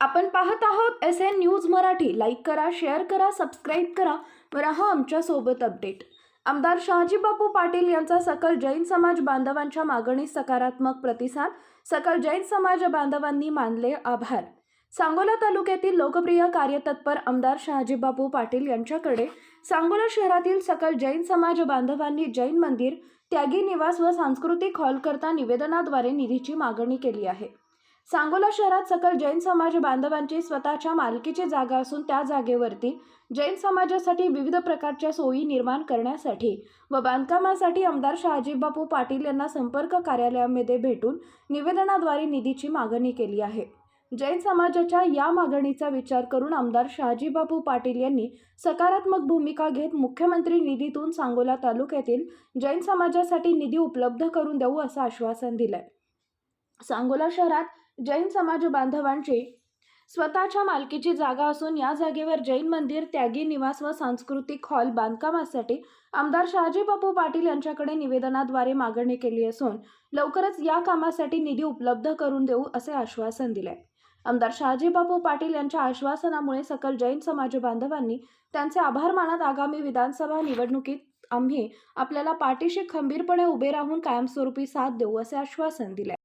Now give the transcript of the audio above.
आपण पाहत आहोत S N news Marathi. Like करा शेअर करा सबस्क्राईब करा. व राहा आमच्यासोबत अपडेट आमदार शहाजीबापू पाटील यांचा सकल जैन समाज बांधवांच्या मागणीस सकारात्मक प्रतिसाद. सकल जैन समाज बांधवांनी मानले आभार. सांगोला तालुक्यातील लोकप्रिय कार्यतत्पर आमदार शहाजीबापू पाटील यांच्याकडे सांगोला शहरातील सकल जैन समाज बांधवांनी जैन मंदिर त्यागी निवास व सांस्कृतिक हॉलकरता निवेदनाद्वारे निधीची मागणी केली आहे. सांगोला शहरात सकल जैन समाज बांधवांची स्वतःच्या मालकीची जागा असून त्या जागेवरती जैन समाजासाठी विविध प्रकारच्या सोयी निर्माण करण्यासाठी व बांधकामासाठी आमदार शहाजीबापू पाटील यांना संपर्क कार्यालयामध्ये भेटून निवेदनाद्वारे निधीची मागणी केली आहे. जैन समाजाच्या या मागणीचा विचार करून आमदार शहाजीबापू पाटील यांनी सकारात्मक भूमिका घेत मुख्यमंत्री निधीतून सांगोला तालुक्यातील जैन समाजासाठी निधी उपलब्ध करून देऊ असं आश्वासन दिलंय. सांगोला शहरात जैन समाज बांधवांची स्वतःच्या मालकीची जागा असून या जागेवर जैन मंदिर त्यागी निवास व सांस्कृतिक हॉल बांधकामासाठी आमदार शहाजी बापू पाटील यांच्याकडे निवेदनाद्वारे मागणी केली असून लवकरच या कामासाठी निधी उपलब्ध करून देऊ असे आश्वासन दिले. आमदार शहाजी बापू पाटील यांच्या आश्वासनामुळे सकल जैन समाज बांधवांनी त्यांचे आभार मानत आगामी विधानसभा निवडणुकीत आम्ही आपल्याला पाठीशी खंबीरपणे उभे राहून कायमस्वरूपी साथ देऊ असे आश्वासन दिले.